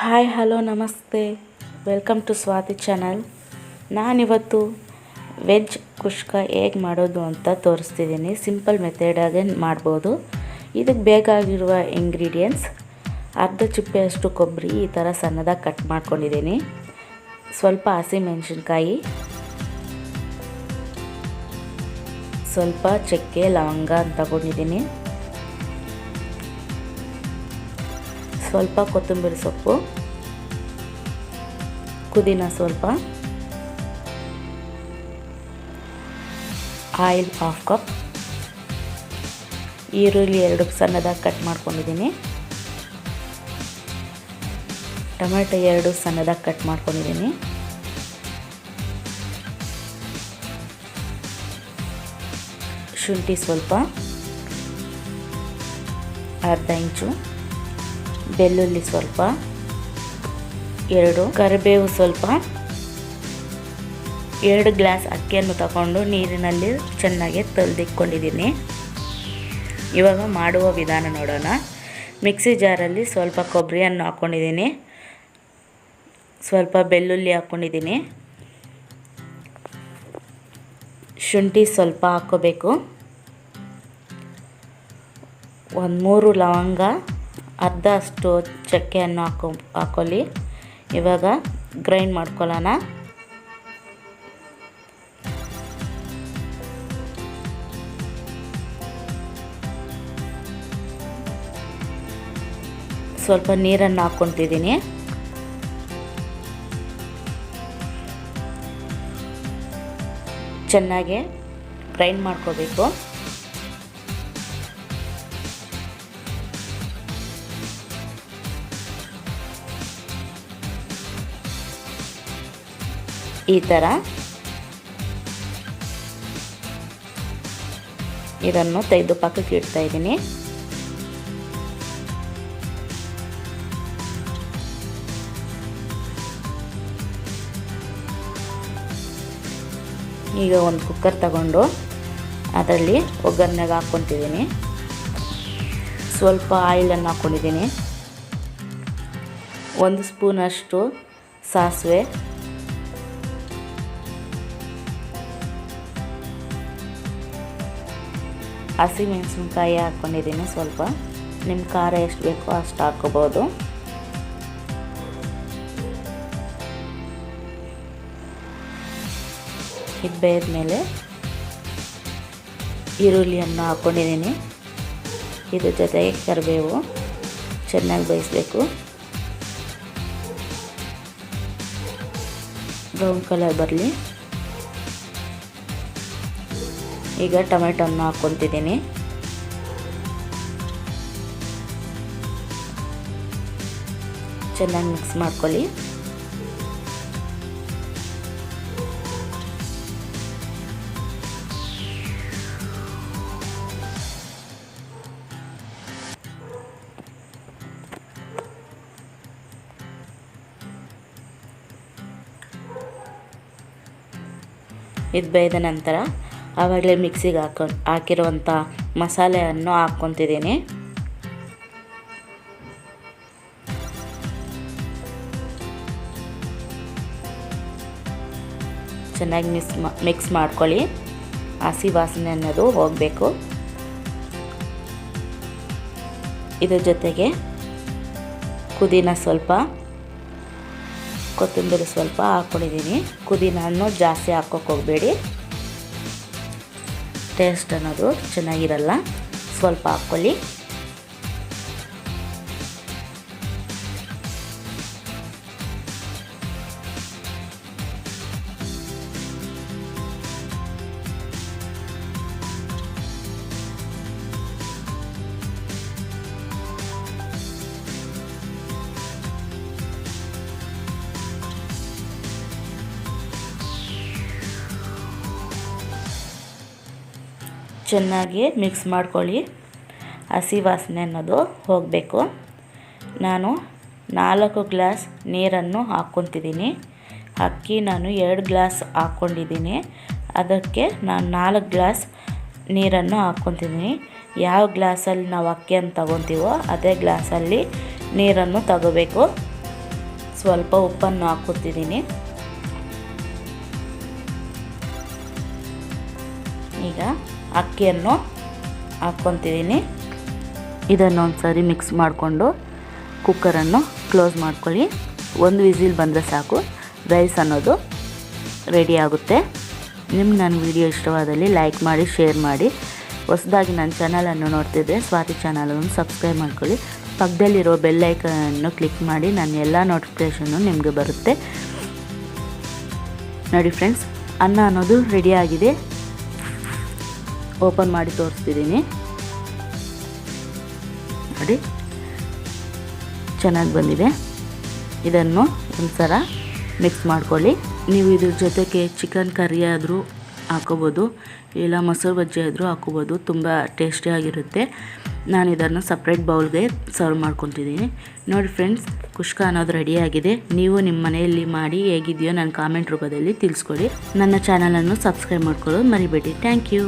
Hi, hello, ನಮಸ್ತೆ. Welcome to Swati channel. ನಾನಿವತ್ತು veg kushka ಹೇಗೆ ಮಾಡೋದು ಅಂತ ತೋರಿಸ್ತಿದ್ದೀನಿ. ಸಿಂಪಲ್ ಮೆಥಡಾಗೆ ಮಾಡ್ಬೋದು. ಇದಕ್ಕೆ ಬೇಕಾಗಿರುವ ಇಂಗ್ರೀಡಿಯೆಂಟ್ಸ್ ಅರ್ಧ ಚಿಪ್ಪೆಯಷ್ಟು ಕೊಬ್ಬರಿ, ಈ ಥರ ಸಣ್ಣದಾಗಿ ಕಟ್ ಮಾಡ್ಕೊಂಡಿದ್ದೀನಿ. ಸ್ವಲ್ಪ ಹಸಿಮೆಣಸಿನ್ಕಾಯಿ ಸ್ವಲ್ಪ ಚಕ್ಕೆ ಲವಂಗ ಅಂತ ತಗೊಂಡಿದ್ದೀನಿ ಸ್ವಲ್ಪ ಕೊತ್ತಂಬರಿ ಸೊಪ್ಪು, ಪುದೀನ ಸ್ವಲ್ಪ, ಆಯಿಲ್ ಹಾಫ್ ಕಪ್, ಈರುಳ್ಳಿ ಎರಡು ಸಣ್ಣದಾಗಿ ಕಟ್ ಮಾಡ್ಕೊಂಡಿದ್ದೀನಿ. ಟೊಮೆಟೊ ಎರಡು ಸಣ್ಣದಾಗಿ ಕಟ್ ಮಾಡ್ಕೊಂಡಿದ್ದೀನಿ. ಶುಂಠಿ ಸ್ವಲ್ಪ, ಅರ್ಧ ಇಂಚು. ಬೆಳ್ಳುಳ್ಳಿ ಸ್ವಲ್ಪ, ಎರಡು, ಕರಿಬೇವು ಸ್ವಲ್ಪ, ಎರಡು ಗ್ಲಾಸ್ ಅಕ್ಕಿಯನ್ನು ತಗೊಂಡು ನೀರಿನಲ್ಲಿ ಚೆನ್ನಾಗಿ ತೊಳೆದಿಟ್ಕೊಂಡಿದ್ದೀನಿ. ಇವಾಗ ಮಾಡುವ ವಿಧಾನ ನೋಡೋಣ. ಮಿಕ್ಸಿ ಜಾರಲ್ಲಿ ಸ್ವಲ್ಪ ಕೊಬ್ಬರಿಯನ್ನು ಹಾಕ್ಕೊಂಡಿದ್ದೀನಿ ಸ್ವಲ್ಪ ಬೆಳ್ಳುಳ್ಳಿ ಹಾಕ್ಕೊಂಡಿದ್ದೀನಿ ಶುಂಠಿ ಸ್ವಲ್ಪ ಹಾಕ್ಕೋಬೇಕು. ಒಂದು ಮೂರು ಲವಂಗ ಅರ್ಧ ಅಷ್ಟು ಚಕ್ಕೆಯನ್ನು ಹಾಕೊ ಹಾಕೊಳ್ಳಿ. ಇವಾಗ ಗ್ರೈಂಡ್ ಮಾಡ್ಕೊಳ್ಳೋಣ. ಸ್ವಲ್ಪ ನೀರನ್ನು ಹಾಕ್ಕೊತಿದ್ದೀನಿ ಚೆನ್ನಾಗಿ ಗ್ರೈಂಡ್ ಮಾಡ್ಕೋಬೇಕು. ಈ ಥರ ಇದನ್ನು ತೆಗೆದು ಪಕ್ಕಕ್ಕೆ ಇಡ್ತಾ ಇದ್ದೀನಿ. ಈಗ ಒಂದು ಕುಕ್ಕರ್ ತಗೊಂಡು ಅದರಲ್ಲಿ ಒಗ್ಗರಣೆಗೆ ಹಾಕ್ಕೊತಿದ್ದೀನಿ. ಸ್ವಲ್ಪ ಆಯಿಲನ್ನು ಹಾಕ್ಕೊಂಡಿದ್ದೀನಿ. ಒಂದು ಸ್ಪೂನಷ್ಟು ಸಾಸಿವೆ. ಹಸಿಮೆಣಸಿನ್ಕಾಯಿ ಹಾಕ್ಕೊಂಡಿದ್ದೀನಿ ಸ್ವಲ್ಪ. ನಿಮ್ಮ ಖಾರ ಎಷ್ಟು ಬೇಕೋ ಅಷ್ಟು ಹಾಕ್ಕೋಬೋದು. ಇದು ಬೇಯ್ದಮೇಲೆ ಈರುಳ್ಳಿಯನ್ನು ಹಾಕ್ಕೊಂಡಿದ್ದೀನಿ ಇದ್ರ ಜೊತೆಗೆ ಕರಿಬೇವು ಚೆನ್ನಾಗಿ ಬೇಯಿಸ್ಬೇಕು. ಬ್ರೌನ್ ಕಲರ್ ಬರಲಿ. ಈಗ ಟೊಮೆಟೊನ ಹಾಕ್ಕೊತಿದ್ದೀನಿ. ಚೆನ್ನಾಗಿ ಮಿಕ್ಸ್ ಮಾಡ್ಕೊಳ್ಳಿ. ಇದು ಬೇಯ್ದ ನಂತರ ಆವಾಗಲೇ ಮಿಕ್ಸಿಗೆ ಹಾಕ ಹಾಕಿರುವಂಥ ಮಸಾಲೆಯನ್ನು ಹಾಕ್ಕೊತಿದ್ದೀನಿ. ಚೆನ್ನಾಗಿ ಮಿಕ್ಸ್ ಮಿಕ್ಸ್ ಮಾಡ್ಕೊಳ್ಳಿ. ಹಸಿ ವಾಸನೆ ಅನ್ನೋದು ಹೋಗಬೇಕು. ಇದ್ರ ಜೊತೆಗೆ ಕುದಿನ ಸ್ವಲ್ಪ, ಕೊತ್ತಂಬರಿ ಸ್ವಲ್ಪ ಹಾಕ್ಕೊಂಡಿದ್ದೀನಿ. ಪುದೀನನ್ನು ಜಾಸ್ತಿ ಹಾಕೋಕೆ ಹೋಗಬೇಡಿ. ಟೇಸ್ಟ್ ಅನ್ನೋದು ಚೆನ್ನಾಗಿರಲ್ಲ. ಸ್ವಲ್ಪ ಹಾಕ್ಕೊಳ್ಳಿ. ಚೆನ್ನಾಗಿ ಮಿಕ್ಸ್ ಮಾಡ್ಕೊಳ್ಳಿ. ಹಸಿ ವಾಸನೆ ಅನ್ನೋದು ಹೋಗಬೇಕು. ನಾನು ನಾಲ್ಕು ಗ್ಲಾಸ್ ನೀರನ್ನು ಹಾಕ್ಕೊತಿದ್ದೀನಿ. ಅಕ್ಕಿ ನಾನು ಎರಡು ಗ್ಲಾಸ್ ಹಾಕ್ಕೊಂಡಿದ್ದೀನಿ. ಅದಕ್ಕೆ ನಾನು ನಾಲ್ಕು ಗ್ಲಾಸ್ ನೀರನ್ನು ಹಾಕ್ಕೊತಿದ್ದೀನಿ. ಯಾವ ಗ್ಲಾಸಲ್ಲಿ ನಾವು ಅಕ್ಕಿಯನ್ನು ತಗೊತೀವೋ ಅದೇ ಗ್ಲಾಸಲ್ಲಿ ನೀರನ್ನು ತಗೋಬೇಕು. ಸ್ವಲ್ಪ ಉಪ್ಪನ್ನು ಹಾಕ್ಕೊತಿದ್ದೀನಿ. ಈಗ ಅಕ್ಕಿಯನ್ನು ಹಾಕ್ಕೊತಿದ್ದೀನಿ. ಇದನ್ನು ಒಂದು ಸಾರಿ ಮಿಕ್ಸ್ ಮಾಡಿಕೊಂಡು ಕುಕ್ಕರನ್ನು ಕ್ಲೋಸ್ ಮಾಡ್ಕೊಳ್ಳಿ. ಒಂದು ವಿಸಿಲ್ ಬಂದರೆ ಸಾಕು. ರೈಸ್ ಅನ್ನೋದು ರೆಡಿ ಆಗುತ್ತೆ. ನಿಮ್ಮ ನನ್ನ ವಿಡಿಯೋ ಇಷ್ಟವಾದಲ್ಲಿ ಲೈಕ್ ಮಾಡಿ ಶೇರ್ ಮಾಡಿ. ಹೊಸದಾಗಿ ನನ್ನ ಚಾನಲನ್ನು ನೋಡ್ತಿದ್ರೆ ಸ್ವಾತಿ ಚಾನಲನ್ನು ಸಬ್ಸ್ಕ್ರೈಬ್ ಮಾಡ್ಕೊಳ್ಳಿ. ಪಕ್ಕದಲ್ಲಿರೋ ಬೆಲ್ ಐಕನನ್ನು ಕ್ಲಿಕ್ ಮಾಡಿ ನನ್ನ ಎಲ್ಲ ನೋಟಿಫಿಕೇಷನ್ನು ನಿಮಗೆ ಬರುತ್ತೆ. ನೋಡಿ ಫ್ರೆಂಡ್ಸ್ ಅನ್ನ ಅನ್ನೋದು ರೆಡಿಯಾಗಿದೆ ಓಪನ್ ಮಾಡಿ ತೋರಿಸ್ತಿದ್ದೀನಿ. ನೋಡಿ. ಚೆನ್ನಾಗಿ ಬಂದಿದೆ. ಇದನ್ನು ಒಂದ್ಸಲ ಮಿಕ್ಸ್ ಮಾಡ್ಕೊಳ್ಳಿ. ನೀವು ಇದ್ರ ಜೊತೆಗೆ ಚಿಕನ್ ಕರಿ ಆದರೂ ಹಾಕೋಬೋದು, ಇಲ್ಲ ಮೊಸರು ಬಜ್ಜಿ ಆದರೂ ಹಾಕೋಬೋದು, ತುಂಬ ಟೇಸ್ಟಿಯಾಗಿರುತ್ತೆ ನಾನು ಇದನ್ನು ಸಪ್ರೇಟ್ ಬೌಲ್ಗೆ ಸರ್ವ್ ಮಾಡ್ಕೊತಿದ್ದೀನಿ. ನೋಡಿ ಫ್ರೆಂಡ್ಸ್ ಕುಷ್ಕ ಅನ್ನೋದು ರೆಡಿಯಾಗಿದೆ ನೀವು ನಿಮ್ಮ ಮನೆಯಲ್ಲಿ ಮಾಡಿ ಹೇಗಿದೆಯೋ ನನ್ನ ಕಾಮೆಂಟ್ ರೂಪದಲ್ಲಿ ತಿಳಿಸ್ಕೊಡಿ. ನನ್ನ ಚಾನಲನ್ನು ಸಬ್ಸ್ಕ್ರೈಬ್ ಮಾಡ್ಕೊಳ್ಳೋದು ಮರಿಬೇಡಿ. Thank you